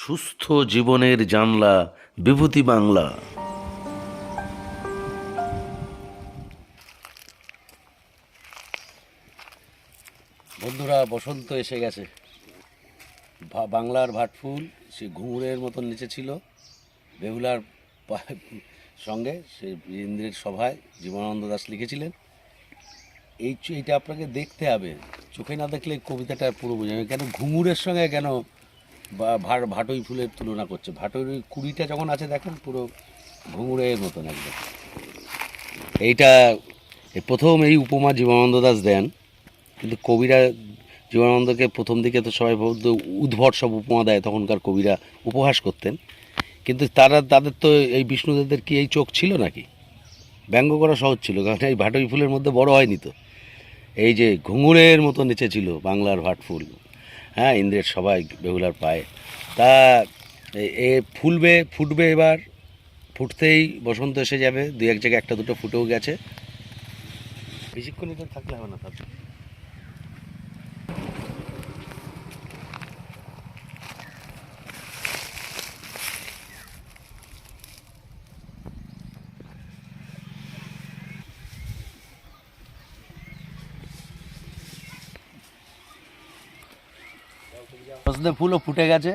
সুস্থ জীবনের জানলা, বিভূতি বাংলা। বন্ধুরা, বসন্ত এসে গেছে। বাংলার ভাটফুল সে ঘুঙুরের মতন নিচে ছিল। বেহুলার সঙ্গে সে ইন্দ্রের সভায় জীবনানন্দ দাস লিখেছিলেন। এই এইটা আপনাকে দেখতে হবে। চোখে না দেখলে কবিতাটা পুরো বোঝা কেন ঘুঙুরের সঙ্গে কেন ভাটই ফুলের তুলনা করছে। ভাটই কুড়িটা যখন আছে দেখেন, পুরো ঘুঙুরের মতন একদম। এইটা এই প্রথম এই উপমা জীবনানন্দ দাস দেন, কিন্তু কবিরা জীবনানন্দকে প্রথম দিকে তো সবাই উদ্ভট সব উপমা দেয়, তখনকার কবিরা উপহাস করতেন। কিন্তু তারা, তাদের তো এই বিষ্ণুদেবদের কি এই চোখ ছিল নাকি? ব্যঙ্গ করা সহজ ছিল, কারণ এই ভাটই ফুলের মধ্যে বড় হয়নি তো। এই যে ঘুঙুরের মতো নিচে ছিল বাংলার ভাটফুল হ্যাঁ ইন্দ্রের সবাই বেহুলার পায়ে। তা, এ- ফুলবে, ফুটবে এবার। ফুটতেই বসন্ত এসে যাবে। দু এক জায়গায় একটা দুটো ফুটেও গেছে। বেশিক্ষণ এটা থাকলে হবে না তার সজনে ফুলও ফুটে গেছে।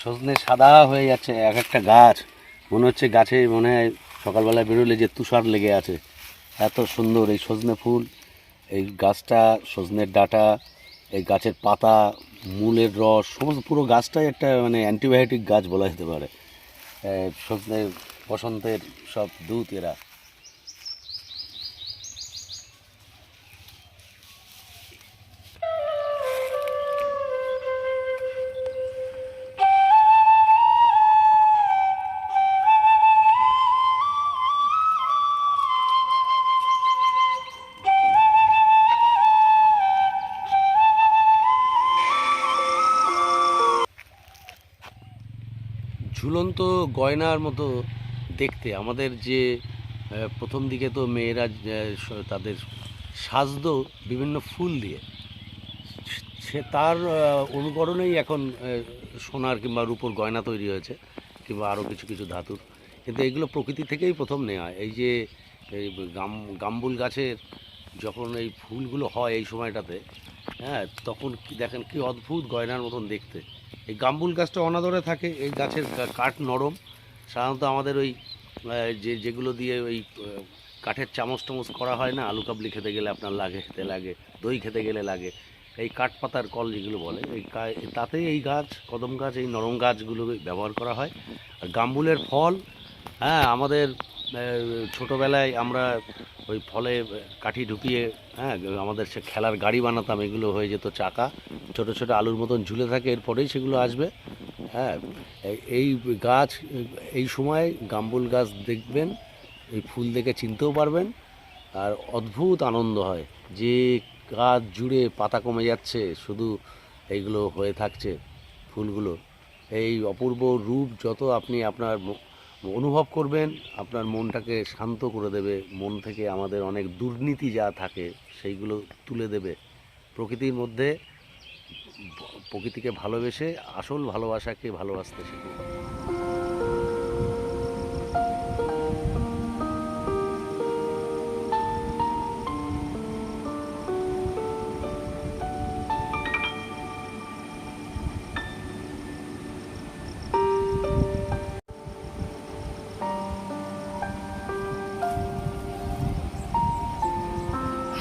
সজনে সাদা হয়ে যাচ্ছে এক একটা গাছ। মনে হচ্ছে গাছে মনে হয় সকালবেলা বেরোলে যে তুষার লেগে আছে। এত সুন্দর এই সজনে ফুল, এই গাছটা, সজনের ডাটা, এই গাছের পাতা, মূলের রস, সমস্ত পুরো গাছটাই একটা মানে অ্যান্টিবায়োটিক গাছ বলা যেতে পারে। সজনে বসন্তের সব দূত এরা। ঝুলন্ত গয়নার মতো দেখতে। আমাদের যে প্রথম দিকে তো মেয়েরা তাদের সাজতো বিভিন্ন ফুল দিয়ে। সে তার অনুকরণেই এখন সোনার কিংবা রূপোর গয়না তৈরি হয়েছে, কিংবা আরও কিছু কিছু ধাতুর। কিন্তু এগুলো প্রকৃতি থেকেই প্রথম নেওয়া এই যে গাম, গাম্বুল গাছের যখন এই ফুলগুলো হয় এই সময়টাতে হ্যাঁ তখন দেখেন কি অদ্ভুত গয়নার মতন দেখতে। এই গাম্বুল গাছটা অনাদরে থাকে, এই গাছের কাঠ নরম। সাধারণত আমাদের ওই যে, যেগুলো দিয়ে ওই কাঠের চামচ টামচ করা হয় না, আলু কাবলি খেতে গেলে আপনার লাগে, খেতে লাগে, দই খেতে গেলে লাগে। এই কাঠ পাতার কল যেগুলো বলে, এই তাতেই এই গাছ, কদম গাছ, এই নরম গাছগুলো ব্যবহার করা হয়। আর গাম্বুলের ফল হ্যাঁ আমাদের ছোটোবেলায় আমরা ওই ফলে কাঠি ঢুকিয়ে হ্যাঁ আমাদের সে খেলার গাড়ি বানাতাম, এগুলো হয়ে যেত চাকা। ছোট ছোট আলুর মতন ঝুলে থাকে, এরপরেই সেগুলো আসবে। হ্যাঁ এই- গাছ, এই সময় গাম্বুল গাছ দেখবেন, এই ফুল দেখে চিনতেও পারবেন, আর অদ্ভুত আনন্দ হয়। যে গাছ জুড়ে পাতা কমে যাচ্ছে, শুধু এইগুলো হয়ে থাকছে ফুলগুলো। এই অপূর্ব রূপ যত আপনি আপনার অনুভব করবেন, আপনার মনটাকে শান্ত করে দেবে, মন থেকে আমাদের অনেক দুর্নীতি যা থাকে সেইগুলো তুলে দেবে। প্রকৃতির মধ্যে প্রকৃতিকে ভালোবেসে আসল ভালোবাসাকে ভালোবাসতে শিখুন।